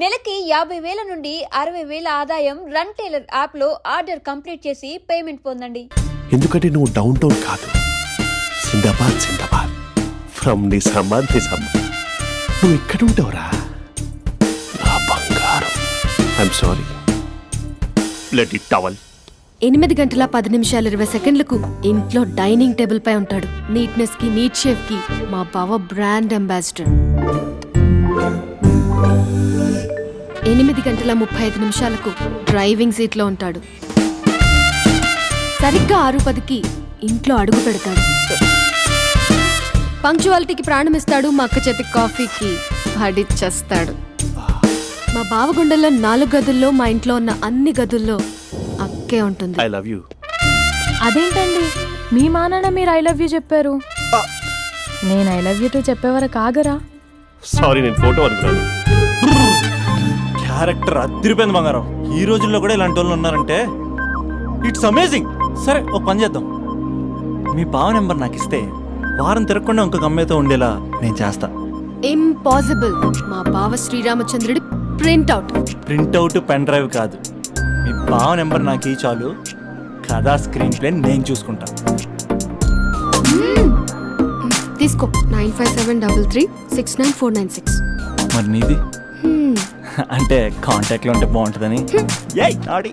నెలకి యాభై వేల నుండి అరవై వేల ఆదాయం రన్ టైలర్ యాప్లో ఆర్డర్ కంప్లీట్ చేసి పేమెంట్ పొందండి ఎందుకంటే నువ్వు డౌన్ టౌన్ కాదు Sindbad Sindbad from the Nizamabad నువ్వు ఇక్కడ ఉంటావురా నా బంగారం సారీ ఇట్ టవల్ ఎనిమిది గంటల పది నిమిషాలు ఇరవై సెకండ్లకు ఇంట్లో డైనింగ్ టేబుల్ పై ఉంటాడు నీట్నెస్ కి నీట్ షేఫ్ కి మా బావ బ్రాండ్ అంబాసిడర్ ఎనిమిది గంటల ముప్పై ఐదు నిమిషాలకు డ్రైవింగ్ సీట్లో ఉంటాడు సరిగ్గా ఆరు పదికి ఇంట్లో అడుగు పెడతాడు పంక్చువాలిటీకి ప్రాణమిస్తాడు మా అక్క చేతి కాఫీకి పడిచ్చేస్తాడు మా బావగుండెల్లో నాలుగు గదుల్లో మా ఇంట్లో ఉన్న అన్ని గదుల్లో అక్కే ఉంటుంది ఐ లవ్ యూ అదేంటండి మీ మానాన మీరు ఐ లవ్ యూ చెప్పారు నేను ఐ లవ్ యూ టు చెప్పేవారు కాగరా సారీ నేను ఫోటో అనుకున్నాను క్యారెక్టర్ అదిరిపోయింది బంగారం ఈ రోజుల్లో కూడా ఇలాంటి వాళ్ళు ఉన్నారంటే ఇట్స్ అమేజింగ్ సరే ఒక పని చేద్దాం మీ బావ నెంబర్ నాకు ఇస్తే వారం తిరగకుండా ఇంకొక అమ్మాయితో ఉండేలా నేను చేస్తా ఇంపాసిబుల్ మా బావ శ్రీరామచంద్రుడి ప్రింట్అవుట్ ప్రింట్అవుట్ పెన్ డ్రైవ్ కాదు మీ బావ నెంబర్ నాకు ఈ చాలు కథా స్క్రీన్ ప్లే నేను చూసుకుంటా hmm. తీసుకో nine five seven double three six nine four nine six మరి నీది అంటే కాంటాక్ట్లో ఉంటే బాగుంటుందని ఏయ్ ఆడి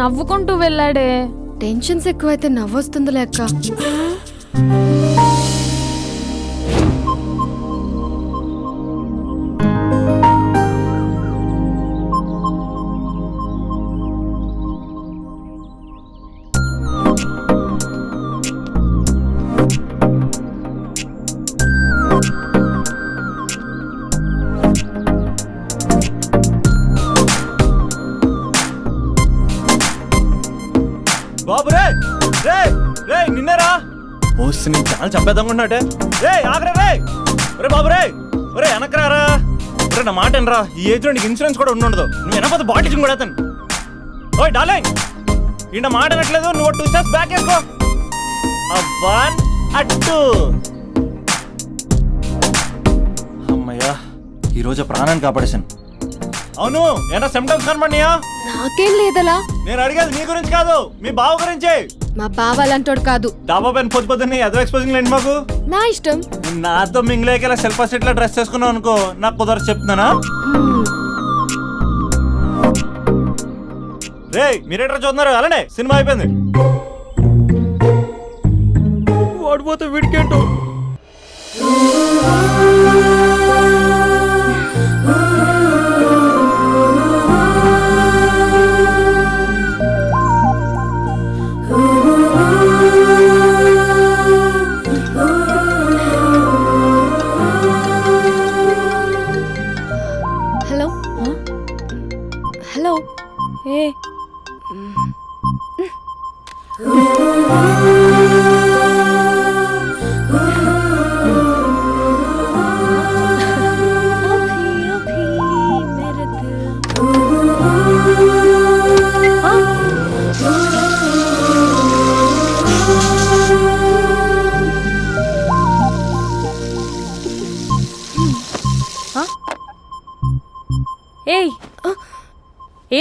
నవ్వుకుంటూ వెళ్ళాడే టెన్షన్స్ ఎక్కువైతే నవ్వొస్తుంది అక్క ముస్సు నేను చాలా చంపేదనుకున్నాటే రే ఆగరా రే ఒరే బాబు రే ఒరే వెనకరారా ఒరే నా మాట ఏంట్రా ఈ ఏజ్ నీకు ఇన్సూరెన్స్ కూడా ఉండదు నువ్వు వెనకపోతే బాటిల్ కూడా అతను ఓయ్ డాలే ఈ నా మాట అనట్లేదు నువ్వు టూ స్టార్స్ బ్యాక్ వేసుకో వన్ అట్టు అమ్మయ్యా ఈరోజు ప్రాణాన్ని కాపాడేశాను అవును ఏనా సిమ్టమ్స్ కనబడినాయా నాకేం లేదలా నేను అడిగేది మీ గురించి కాదు మీ బావ గురించి మా బావాలంటోడు కాదు డాబా పెన్ పొద్దు పొద్దున్నే ఎదో ఎక్స్పోజింగ్ లేండి మాకు నా ఇష్టం నాతో మింగిలేక ఇలా సెల్ఫ్ సెట్ లో డ్రెస్ చేసుకున్నావు అనుకో నాకు కుదరదు చెప్తున్నానా రే మీరేట్రా చూస్తున్నారు అలానే సినిమా అయిపోయింది వాడిపోతే వీడికేంటో హలో ఏ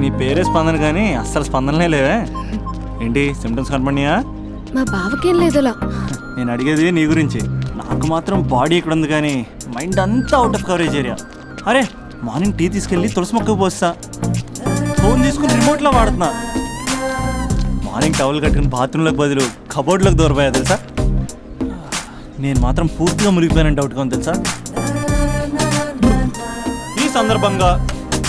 నీ పేరే స్పందన కానీ అస్సలు స్పందనలే లేవే ఏంటి సిమ్టమ్స్ కనపడినాయా మా బావకేం అలా నేను అడిగేది నీ గురించి నాకు మాత్రం బాడీ ఇక్కడ ఉంది కానీ మైండ్ అంతా అవుట్ ఆఫ్ కవరేజ్ ఏరియా అరే మార్నింగ్ టీ తీసుకెళ్ళి తులసి మొక్కకు పోస్తా ఫోన్ తీసుకుని రిమోట్లో వాడుతున్నా మార్నింగ్ టవల్ కట్టుకుని బాత్రూంలోకి బదులు కబోర్డ్లోకి దూరపోయా తెలుసా నేను మాత్రం పూర్తిగా మురిగిపోయానంటే అవుట్గా ఉంది తెలుసా ఈ సందర్భంగా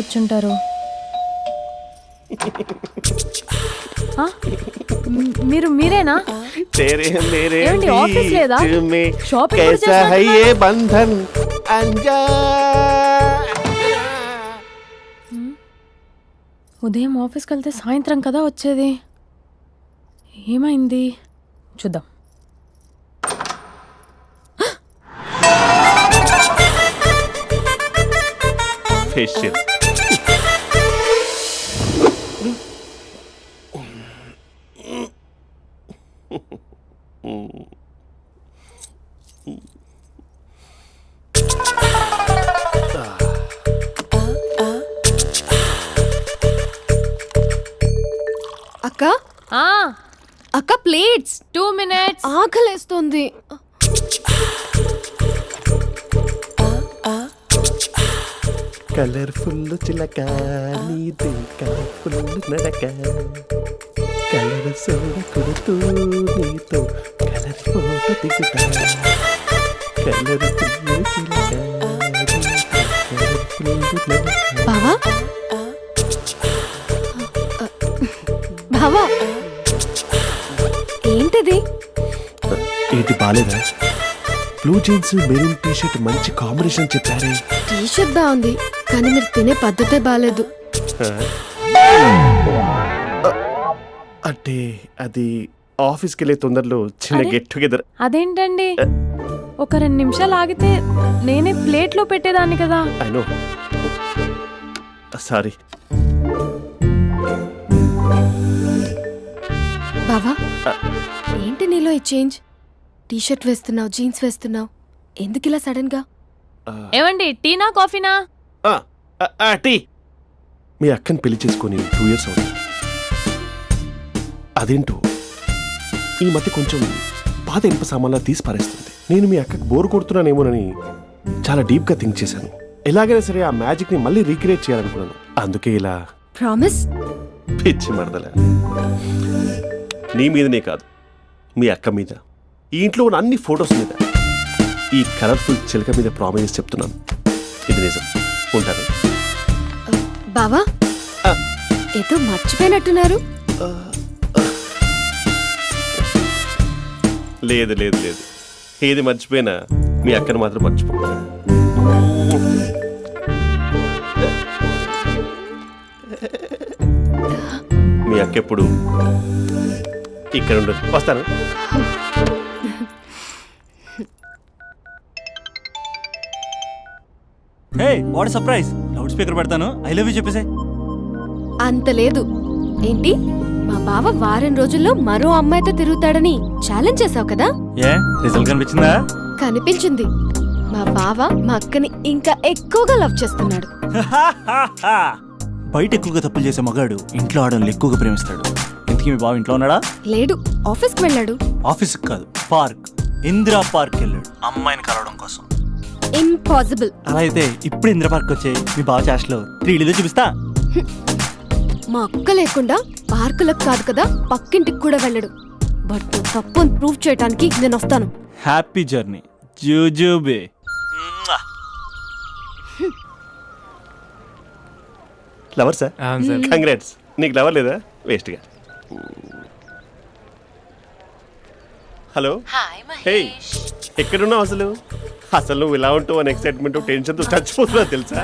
వచ్చుంటారు ఆ? మ్, మీరు మీరేనా तेरे मेरे ఏమండి, ఆఫీస్ లేదా? बीच में షాపింగ్ కూడా कैसा है చేసినట్టున్నారు? ये बंधन अंजा ఉదయం ఆఫీస్కి వెళ్తే సాయంత్రం కదా వచ్చేది ఏమైంది చూద్దాం फेशियल అక్క ఆ, అక్క ప్లేట్స్ టూ మినిట్స్ ఆకలేస్తుంది కలర్ఫుల్ చిలక నీదే కలర్ఫుల్ నడక కలర్ సోడ కొడుతూ కలర్ ఫోటో దిగుతా కలర్ బావా ఏంటిది ఏంటి బాలేదా blue jeans maroon T shirt మంచి కాంబినేషన్ చెప్పారే టీ షర్ట్ బాగుంది కానీ మీరు తినే పద్ధతే బాగాలేదు అంటే అది ఆఫీస్కి వెళ్ళే తొందరలో చిన్న గెట్ టుగెదర్ అదేంటండి ఒక రెండు నిమిషాలు ఆగితే నేనే ప్లేట్లో పెట్టేదాన్ని కదా సారీ బావా ఏంటి నీలో ఈ చేంజ్ టీషర్ట్ వేస్తున్నావు జీన్స్ వేస్తున్నావు ఎందుకు ఇలా సడన్ గా ఏమండి టీనా కాఫీనా టీ మీ అక్కని పెళ్లి చేసుకుని టూ ఇయర్స్ అవుతుంది అదేంటో ఈ మధ్య కొంచెం పాత ఇనుప సామాన్లా తీసి పారేస్తుంది నేను మీ అక్కకు బోర్ కొడుతున్నానేమోనని చాలా డీప్గా థింక్ చేశాను ఎలాగైనా సరే ఆ మ్యాజిక్ని మళ్ళీ రీక్రియేట్ చేయాలనుకున్నాను అందుకే ఇలా ప్రామిస్ పిచ్చి మరదల నీ మీదనే కాదు మీ అక్క మీద ఈ ఇంట్లో ఉన్న అన్ని ఫొటోస్ మీద ఈ కలర్ఫుల్ చిలక మీద ప్రామిస్ చెప్తున్నాను ఇది నిజం ఉంటాను బావా ఏదో మర్చిపోయినట్టున్నారు లేదు లేదు లేదు ఏది మర్చిపోయినా మీ అక్కను మాత్రం మర్చిపో మీ అక్క ఎప్పుడు ఇక్కడ ఉండదు వస్తాను hey what surprise loud speaker పెడతాను ఐ లవ్ యూ చెప్పేసే అంత లేదు ఏంటి మా బావ వారం రోజుల్లో మరో అమ్మాయితో తిరుగుతాడని ఛాలెంజ్ చేసావు కదా ఏ రిజల్ట్ కనిపించిందా కనిపించింది మా బావ మా అక్కని ఇంకా ఎక్కువగా లవ్ చేస్తున్నాడు బయట ఎక్కువగా తప్పులు చేసే మగాడు ఇంట్లో ఆడని ఎక్కువగా ప్రేమిస్తాడు ఇంతకీ మీ బావ ఇంట్లో ఉన్నాడా లేడు ఆఫీస్కి వెళ్ళాడు ఆఫీస్ కాదు పార్క్ ఇందిరా పార్క్ వెళ్ళాడు అమ్మాయిని కలవడం కోసం ఇంపాసిబుల్ అలా అయితే ఇప్పుడు ఇంద్ర పార్క్ వచ్చే మీ బావ చేష్టలో త్రీ చూపిస్తా మా అక్క లేకుండా పార్కులకు కాదు కదా పక్కింటికి కూడా వెళ్ళడు బట్ తప్పు ప్రూవ్ చేయడానికి నేను వస్తాను హ్యాపీ జర్నీ జూజూబే లవర్ సార్ సార్ కంగ్రాట్స్ నీకు లవర్ లేదా వేస్ట్గా హలో హే ఎక్కడున్నావు అసలు అసలు నువ్వు ఇలా ఉంటావు అని ఎక్సైట్మెంట్ టెన్షన్తో చచ్చిపోతున్నా తెలుసా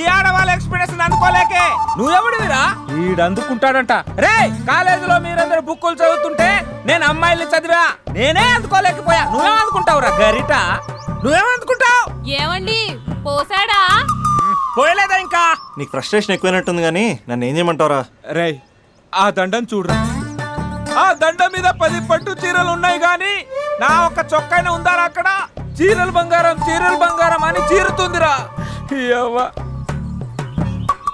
ఈ ఆడవాళ్ళ ఎక్స్పీరియన్స్ అనుకోలేకే నువ్వెవడివిరా వీడు అందుకుంటాడంట రే కాలేజీలో మీరందరూ బుక్కులు చదువుతుంటే నేను అమ్మాయిల్ని చదివా నేనే అందుకోలేకపోయా నువ్వేం అందుకుంటావురా గరిట నువ్వేమందుకుంటావు ఏమండి పోసాడా పోయలేదా ఇంకా నీకు ఫ్రస్ట్రేషన్ ఎక్కువైనట్టుంది కానీ నన్ను ఏం చేయమంటావురా రే ఆ దండం చూడరా ఆ దండ మీద పది పట్టు చీరలు ఉన్నాయి కానీ నా ఒక్క చొక్కైన ఉందా అక్కడ చీరలు బంగారం చీరలు బంగారం అని చీరుతుందిరా అవ్వ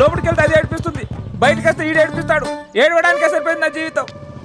లోపలికి వెళ్తే అది ఏడిపిస్తుంది బయటకు వస్తే ఈడు ఏడిపిస్తాడు ఏడవడానికే సరిపోయింది నా జీవితం